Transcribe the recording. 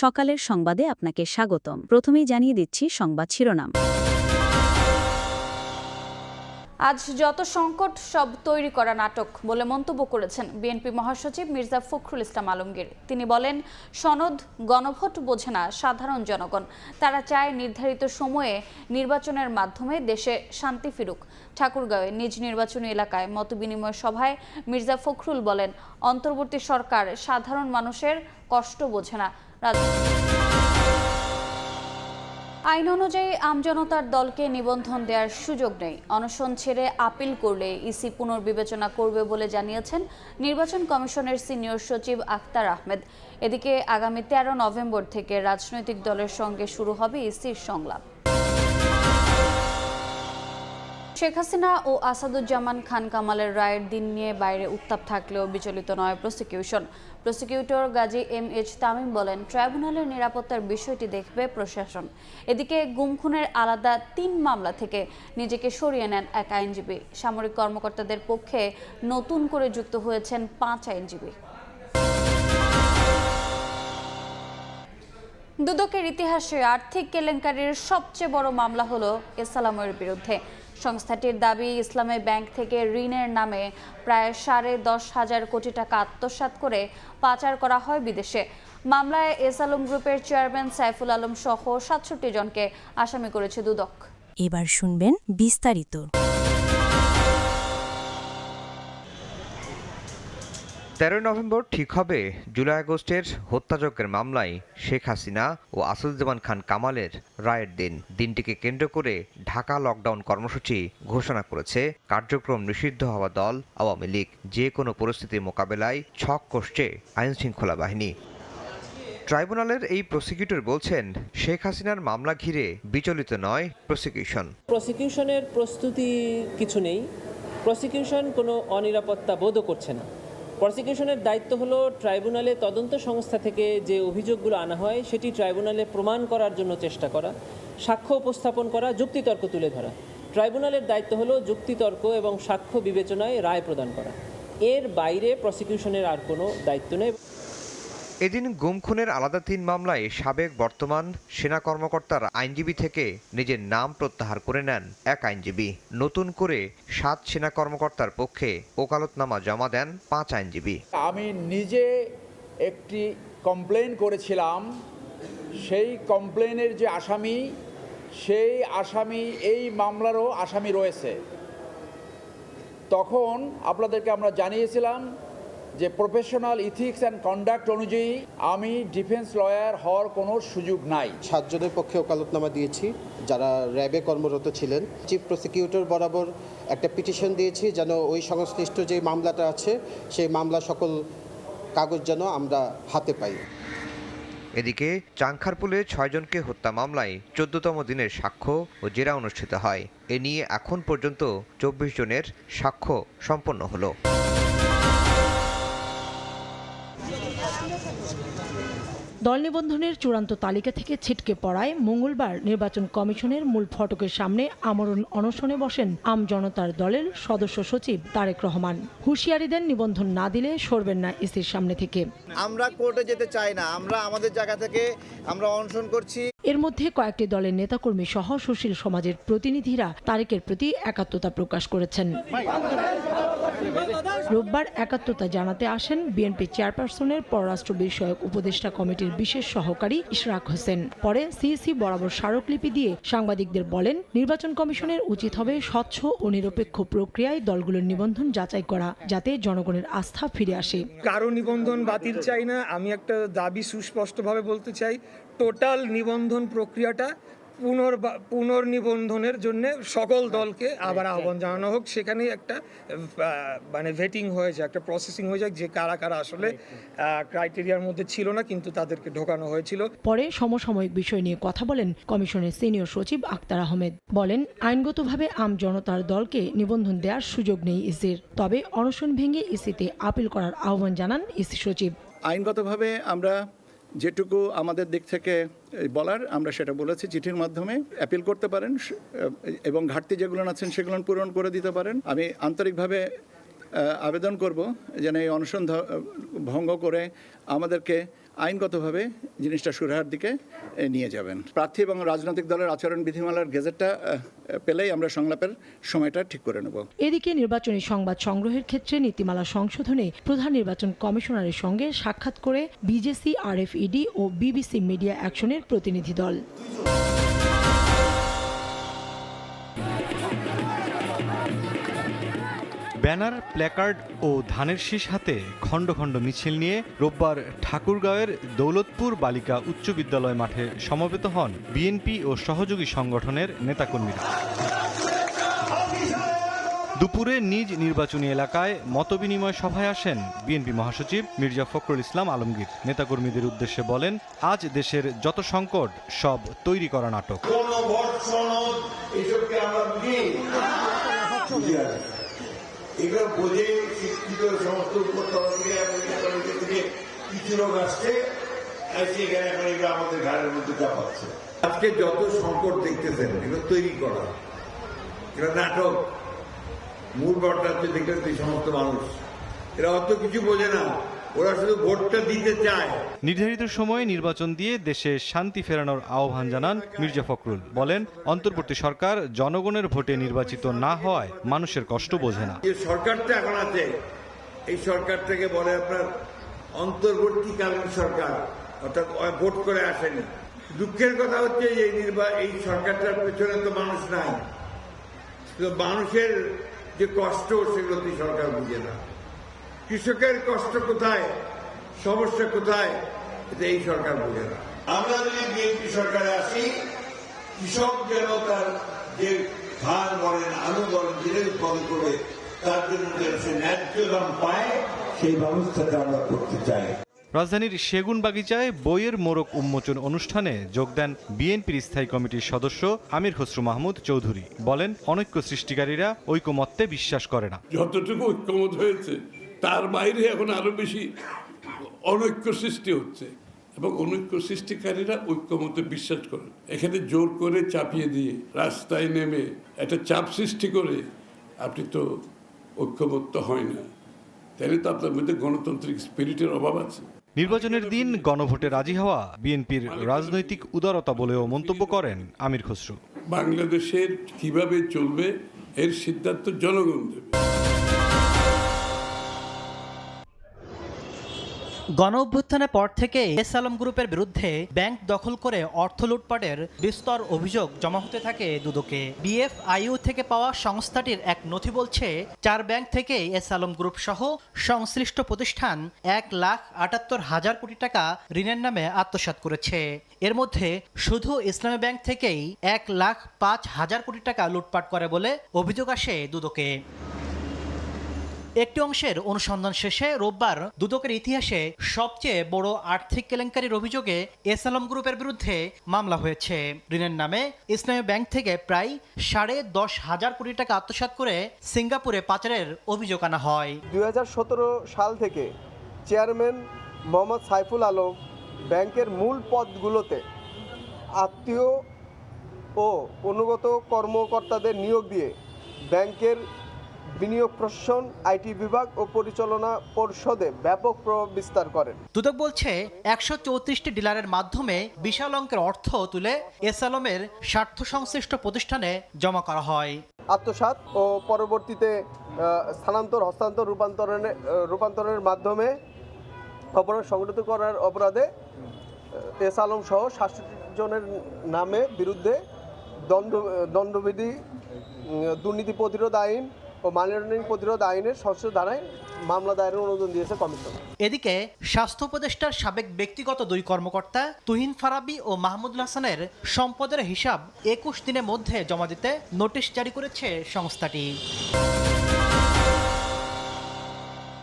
সকালের সংবাদে আপনাকে স্বাগতম। প্রথমেই জানিয়ে দিচ্ছি সংবাদ শিরোনাম। আজ যত সংকট, সব তৈরি করা নাটক বলে মন্তব্য করেছেন বিএনপি মহাসচিব মির্জা ফখরুল ইসলাম আলমগীর। তিনি বলেন, সনদ, গণভোট বোঝে না সাধারণ জনগণ। তারা চায় নির্ধারিত সময়ে নির্বাচনের মাধ্যমে দেশে শান্তি ফিরুক। ঠাকুরগাঁওয়ে নিজ নির্বাচনী এলাকায় মতবিনিময় সভায় মির্জা ফখরুল বলেন, অন্তর্বর্তী সরকার সাধারণ মানুষের কষ্ট বোঝে না। আইন অনুযায়ী আমজনতার দলকে নিবন্ধন দেওয়ার সুযোগ নেই। অনশন ছেড়ে আপিল করলে ইসি পুনর্বিবেচনা করবে বলে জানিয়েছেন নির্বাচন কমিশনের সিনিয়র সচিব আখতার আহমেদ। এদিকে আগামী তেরো নভেম্বর থেকে রাজনৈতিক দলের সঙ্গে শুরু হবে ইসির সংলাপ। শেখ হাসিনা ও আসাদুজ্জামান খান কামালের রায়ের দিন নিয়ে বাইরে উত্তাপ থাকলেও বিচলিত নয় prosecution. Prosecutor Gazi M H Tamim বলেন, ট্রাইব্যুনালের নিরাপত্তার বিষয়টি দেখবে প্রশাসন। এদিকে গুম খুনের আলাদা তিন মামলা থেকে নিজেকে সরিয়ে নেন এক আইনজীবী। সামরিক কর্মকর্তাদের পক্ষে নতুন করে যুক্ত হয়েছেন পাঁচ আইনজীবী। দুদকের ইতিহাসে আর্থিক কেলেঙ্কারির সবচেয়ে বড় মামলা হলো এসালামের বিরুদ্ধে। সংস্থাটির দাবি, ইসলামী ব্যাংক থেকে ঋণের নামে প্রায় সাড়ে দশ হাজার কোটি টাকা আত্মসাত করে পাচার করা হয় বিদেশে। মামলায় এস আলম গ্রুপের চেয়ারম্যান সাইফুল আলম সহ সাতষট্টি জনকে আসামি করেছে দুদক। এবার শুনবেন বিস্তারিত। তেরোই নভেম্বর ঠিক হবে জুলাই আগস্টের হত্যাযজ্ঞের মামলায় শেখ হাসিনা ও আসাদুজ্জামান খান কামালের রায়ের দিন। দিনটিকে কেন্দ্র করে ঢাকা লকডাউন কর্মসূচি ঘোষণা করেছে কার্যক্রম নিষিদ্ধ হওয়া দল আওয়ামী লীগ। যে কোনো পরিস্থিতি মোকাবেলায় ছক কষছে আইনশৃঙ্খলা বাহিনী। ট্রাইব্যুনালের এই প্রসিকিউটর বলছেন, শেখ হাসিনার মামলা ঘিরে বিচলিত নয় প্রসিকিউশন। প্রসিকিউশনের প্রস্তুতি কিছু নেই। প্রসিকিউশন কোনো অনিরাপত্তা বোধও করছে না। প্রসিকিউশনের দায়িত্ব হলো ট্রাইব্যুনালে তদন্ত সংস্থা থেকে যে অভিযোগগুলো আনা হয়, সেটি ট্রাইব্যুনালে প্রমাণ করার জন্য চেষ্টা করা, সাক্ষ্য উপস্থাপন করা, যুক্তিতর্ক তুলে ধরা। ট্রাইব্যুনালের দায়িত্ব হল যুক্তিতর্ক এবং সাক্ষ্য বিবেচনায় রায় প্রদান করা। এর বাইরে প্রসিকিউশনের আর কোনো দায়িত্ব নেই। এদিন গুম খুনের আলাদা তিন মামলায় সাবেক বর্তমান সেনা কর্মকর্তার আইনজীবী থেকে নিজের নাম প্রত্যাহার করে নেন এক আইনজীবী। নতুন করে সাত সেনা কর্মকর্তার পক্ষে ওকালতনামা জমা দেন পাঁচ আইনজীবী। আমি নিজে একটি কমপ্লেন করেছিলাম। সেই কমপ্লেনের যে আসামি, সেই আসামি, এই মামলারও আসামি রয়েছে। তখন আপনাদেরকে আমরা জানিয়েছিলাম যে প্রফেশনাল ইথিক্স অ্যান্ড কন্ডাক্ট অনুযায়ী আমি ডিফেন্স লয়ার হওয়ার কোনো সুযোগ নাই। সাতজনের পক্ষে ওকালতনামা দিয়েছি যারা র্যাবে কর্মরত ছিলেন। চিফ প্রসিকিউটর বরাবর একটা পিটিশন দিয়েছি যেন ওই সংশ্লিষ্ট যে মামলাটা আছে সেই মামলা সকল কাগজ যেন আমরা হাতে পাই। এদিকে চাংখারপুলে ছয়জনকে হত্যা মামলায় চোদ্দতম দিনের সাক্ষ্য ও জেরা অনুষ্ঠিত হয়। এ নিয়ে এখন পর্যন্ত চব্বিশ জনের সাক্ষ্য সম্পন্ন হলো। দল নিবন্ধনের চূড়ান্ত তালিকা থেকে ছিটকে পড়ায় মঙ্গলবার নির্বাচন কমিশনের মূল ফটকের সামনে আমরণ অনশনে বসেন আম জনতার দলের সদস্য সচিব তারেক রহমান। হুঁশিয়ারি দেন নিবন্ধন না দিলে সরবেন না ইসির সামনে থেকে। আমরা কোর্টে যেতে চাই না আমরা আমাদের জায়গা থেকে আমরা অনশন করছি। এর মধ্যে কয়েকটি দলের নেতাকর্মী সহ সুশীল সমাজের প্রতিনিধিরা তারেকের প্রতি একাত্মতা প্রকাশ করেছেন। রোববার একাত্মতা জানাতে আসেন বিএনপি চেয়ারপারসনের পররাষ্ট্র বিষয়ক উপদেষ্টা কমিটির বিশেষ সহকারী ইশরাক হোসেন। পরে সিইসি বরাবর স্মারকলিপি দিয়ে সাংবাদিকদের বলেন, নির্বাচন কমিশনের উচিত হবে স্বচ্ছ ও নিরপেক্ষ প্রক্রিয়ায় দলগুলোর নিবন্ধন যাচাই করা, যাতে জনগণের আস্থা ফিরে আসে। কারও নিবন্ধন বাতিল চাই না। আমি একটা দাবি সুস্পষ্টভাবে বলতে চাই, টোটাল নিবন্ধন প্রক্রিয়াটা পুনর পুনর্নিবন্ধনের জন্য সকল দলকে আবার আহ্বান জানানো হোক। সেখানে একটা মানে ভেটিং হয়ে যায় একটা প্রসেসিং হয়ে যায় যে কারা কারা আসলে ক্রাইটেরিয়ার মধ্যে ছিল না কিন্তু তাদেরকে ঢোকানো হয়েছিল। পরে সমসাময়িক বিষয় নিয়ে কথা বলেন কমিশনের সিনিয়র সচিব আক্তার আহমেদ। বলেন আইনগতভাবে আম জনতার দলকে নিবন্ধন দেওয়ার সুযোগ নেই ইসির। তবে অনশন ভেঙে ইসিতে আপিল করার আহ্বান জানান ইসি সচিব। আইনগতভাবে আমরা যেটুকু আমাদের দিক থেকে বলার, আমরা সেটা বলেছি, চিঠির মাধ্যমে অ্যাপিল করতে পারেন এবং ঘাটতি যেগুলো আছেন সেগুলো পূরণ করে দিতে পারেন। আমি আন্তরিকভাবে আবেদন করব যেন এই অনশন ভঙ্গ করে আমাদেরকে আইনগতভাবে জিনিসটা সুরাহার দিকে নিয়ে যাবেন। প্রার্থী এবং রাজনৈতিক দলের আচরণ বিধিমালার গেজেটটা পেলেই আমরা সংলাপের সময়টা ঠিক করে নেব। এদিকে নির্বাচনী সংবাদ সংগ্রহের ক্ষেত্রে নীতিমালা সংশোধনে প্রধান নির্বাচন কমিশনারের সঙ্গে সাক্ষাৎ করে বিজেসি, আরএফইডি ও বিবিসি মিডিয়া অ্যাকশনের প্রতিনিধি দল। ব্যানার প্ল্যাকার্ড ও ধানের শীষ হাতে খণ্ড খণ্ড মিছিল নিয়ে রোববার ঠাকুরগাঁওয়ের দৌলতপুর বালিকা উচ্চ বিদ্যালয় মাঠে সমবেত হন বিএনপি ও সহযোগী সংগঠনের নেতাকর্মীরা। দুপুরে নিজ নির্বাচনী এলাকায় মতবিনিময় সভায় আসেন বিএনপি মহাসচিব মির্জা ফখরুল ইসলাম আলমগীর। নেতাকর্মীদের উদ্দেশ্যে বলেন আজ দেশের যত সংকট সব তৈরি করা নাটক। এগুলো বোঝে শিক্ষিত সমস্ত থেকে কিছু লোক আসছে সেখানে এখানে এগুলো আমাদের ঘাড়ের মধ্যে চাপাচ্ছে। আজকে যত সংকট দেখতেছেন, এগুলো তৈরি করা এটা নাটক। মূল ঘটনা হচ্ছে দেখলেন এই সমস্ত মানুষ, এরা অত কিছু বোঝে না। ওরা শুধু ভোটটা দিতে চায়। নির্ধারিত সময়ে নির্বাচন দিয়ে দেশে শান্তি ফেরানোর আহ্বান জানান মির্জা ফখরুল। বলেন অন্তর্বর্তী সরকার জনগণের ভোটে নির্বাচিত না হওয়ায় মানুষের কষ্ট বোঝে না। যে সরকারটা এখন আছে। এই সরকারটাকে বলে আপনার অন্তর্বর্তীকালীন সরকার অর্থাৎ ভোট করে আসেনি। দুঃখের কথা হচ্ছে এই নির্বা এই সরকারটার পেছনে তো মানুষ নাই। মানুষের যে কষ্ট সেগুলো সরকার বুঝে না। কৃষকের কষ্ট কোথায়? সমস্যা কোথায়? এটা এই সরকার বুঝে না। আমরা যদি বিএনপি সরকারে আসি কৃষক যেন তার যে ধান বলেন আলু বলেন যেটা উৎপাদন করে তার জন্য যেন সে ন্যায্য দাম পায় সেই ব্যবস্থাটা আমরা করতে চাই। রাজধানীর সেগুন বাগিচায় বইয়ের মোড়ক উন্মোচন অনুষ্ঠানে যোগ দেন বিএনপির স্থায়ী কমিটির সদস্য আমির খসরু মাহমুদ চৌধুরী। বলেন অনৈক্য সৃষ্টিকারীরা ঐকমত্যে বিশ্বাস করে না। যতটুকু ঐক্যমত হয়েছে তার বাইরে এখন আরও বেশি অনৈক্য সৃষ্টি হচ্ছে এবং অনৈক্য সৃষ্টিকারীরা ঐক্যমতে বিশ্বাস করেন। এখানে জোর করে চাপিয়ে দিয়ে রাস্তায় নেমে একটা চাপ সৃষ্টি করে আপনি তো ঐক্যমত্য হয় না। তাহলে তো আপনার মধ্যে গণতান্ত্রিক স্পিরিটের অভাব আছে। নির্বাচনের দিন গণভোটে রাজি হওয়া বিএনপির রাজনৈতিক উদারতা বলেও মন্তব্য করেন আমির খসরু। বাংলাদেশের কীভাবে চলবে এর সিদ্ধান্ত জনগণ দেবে। গণ অভ্যুত্থানের পর থেকে এস আলম গ্রুপের বিরুদ্ধে ব্যাংক দখল করে অর্থ লুটপাটের বিস্তর অভিযোগ জমা হতে থাকে দুদকে। বিএফআইইউ থেকে পাওয়া সংস্থাটির এক নথি বলছে, চার ব্যাংক থেকে এস আলম গ্রুপ সহ সংশ্লিষ্ট প্রতিষ্ঠান এক লাখ আটাত্তর হাজার কোটি টাকা ঋণের নামে আত্মসাৎ করেছে। এর মধ্যে শুধু ইসলামী ব্যাংক থেকেই এক লাখ পাঁচ হাজার কোটি টাকা লুটপাট করে বলে অভিযোগ আসে দুদকে। একটি অংশের অনুসন্ধান শেষে রোববার দুদকের ইতিহাসে সবচেয়ে বড় আর্থিক কেলেঙ্কারির অভিযোগে এস আলম গ্রুপের বিরুদ্ধে মামলা হয়েছে। ঋণের নামে ইসলামী ব্যাংক থেকে প্রায় সাড়ে দশ হাজার কোটি টাকা আত্মসাৎ করে সিঙ্গাপুরে পাচারের অভিযোগ আনা হয়। দুই হাজার সতেরো সাল থেকে চেয়ারম্যান মোহাম্মদ সাইফুল আলম ব্যাংকের মূল পদগুলোতে আত্মীয় ও অনুগত কর্মকর্তাদের নিয়োগ দিয়ে ব্যাংকের বিনিয়োগ প্রশাসন আইটি বিভাগ ও পরিচালনা পরিষদে ব্যাপক প্রভাব বিস্তার করেন। দুদক বলছে একশো চৌত্রিশটি ডিলারের মাধ্যমে বিশাল অঙ্কের অর্থ তুলে এস আলমের স্বার্থ সংশ্লিষ্ট প্রতিষ্ঠানে জমা করা হয়। আত্মসাৎ ও পরবর্তীতে স্থানান্তর হস্তান্তর রূপান্তরণে রূপান্তরের মাধ্যমে অপরাধ সংগঠিত করার অপরাধে এস আলম সহ সাতষট্টি জনের নামে বিরুদ্ধে দণ্ড দণ্ডবিধি দুর্নীতি প্রতিরোধ আইন ও মানি লন্ডারিং প্রতিরোধ আইনের ষষ্ঠ ধারায় মামলা দায়েরের অনুমোদন দিয়েছে কমিশন। এদিকে, স্বাস্থ্য উপদেষ্টার সাবেক ব্যক্তিগত দুই কর্মকর্তা তুহিন ফারাবি ও মাহমুদুল হাসানের সম্পদের হিসাব একুশ দিনের মধ্যে জমা দিতে নোটিশ জারি করেছে সংস্থাটি।